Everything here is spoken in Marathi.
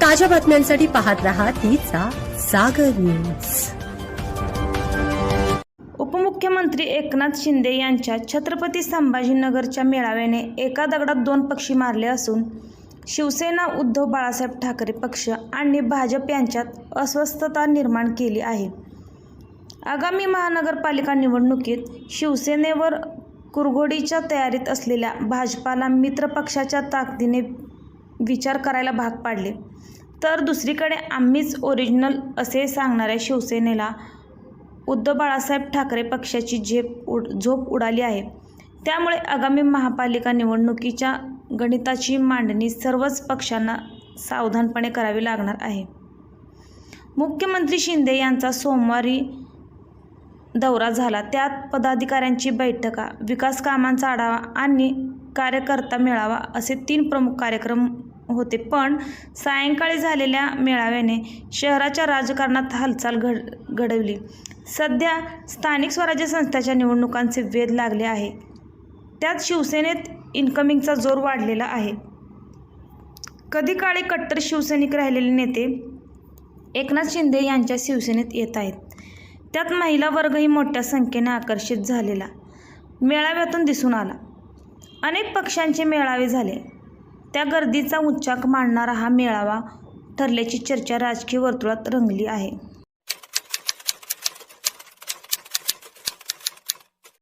ताज्या बातम्यांसाठी पाहत राहा तिचा सागर न्यूज. उपमुख्यमंत्री एकनाथ शिंदे यांच्या छत्रपती संभाजीनगरच्या मेळाव्याने एका दगडात दोन पक्षी मारले असून शिवसेना उद्धव बाळासाहेब ठाकरे पक्ष आणि भाजप यांच्यात अस्वस्थता निर्माण केली आहे. आगामी महानगरपालिका निवडणुकीत शिवसेनेवर कुरघोडीच्या तयारीत असलेल्या भाजपाला मित्रपक्षाच्या ताकदीने विचार करायला भाग पाडले. तर दुसरीकडे आम्हीच ओरिजिनल असे सांगणाऱ्या शिवसेनेला उद्धव बाळासाहेब ठाकरे पक्षाची झेप उड झोप उडाली आहे. त्यामुळे आगामी महापालिका निवडणुकीच्या गणिताची मांडणी सर्वच पक्षांना सावधानपणे करावी लागणार आहे. मुख्यमंत्री शिंदे यांचा सोमवारी दौरा झाला. त्यात पदाधिकाऱ्यांची बैठका विकास कामांचा आढावा आणि कार्यकर्ता मेळावा असे तीन प्रमुख कार्यक्रम होते. पण सायंकाळी झालेल्या मेळाव्याने शहराच्या राजकारणात हालचाल घड घडवली. सध्या स्थानिक स्वराज्य संस्थाच्या निवडणुकांचे वेध लागले आहे. त्यात शिवसेनेत इन्कमिंगचा जोर वाढलेला आहे. कधी काळी कट्टर शिवसैनिक राहिलेले नेते एकनाथ शिंदे यांच्या शिवसेनेत येत आहेत. त्यात महिला वर्गही मोठ्या संख्येने आकर्षित झालेला. मेळाव्यातून दिसून आला. अनेक पक्षांचे मेळावे झाले. त्या गर्दीचा उच्चाक मांडणारा हा मेळावा ठरल्याची चर्चा राजकीय वर्तुळात रंगली आहे.